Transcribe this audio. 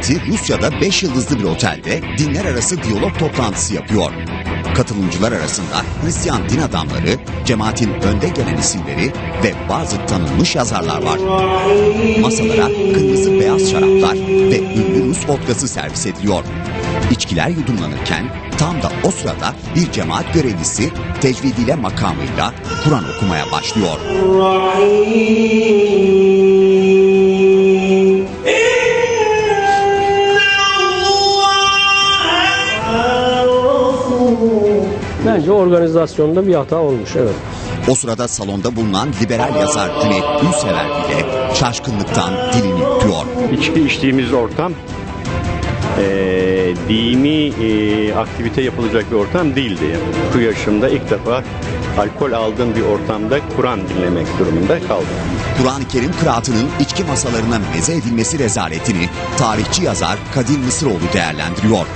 cemaati Rusya'da 5 yıldızlı bir otelde dinler arası diyalog toplantısı yapıyor. Katılımcılar arasında Hristiyan din adamları, cemaatin önde gelen isimleri ve bazı tanınmış yazarlar var. Masalara kırmızı beyaz şaraplar ve ünlü Rus vodkası servis ediliyor. İçkiler yudumlanırken tam da o sırada bir cemaat görevlisi tecvidiyle makamıyla Kur'an okumaya başlıyor. Bence organizasyonda bir hata olmuş evet. O sırada salonda bulunan liberal yazar Cüneyt Ünsever bile şaşkınlıktan dilini yutuyor. İçki içtiğimiz ortam eee dini eee, aktivite yapılacak bir ortam değildi. Bu yaşımda ilk defa alkol aldığım bir ortamda Kur'an dinlemek durumunda kaldım. Kur'an-ı Kerim kıraatının içki masalarına meze edilmesi rezaletini tarihçi yazar Kadir Mısıroğlu değerlendiriyor.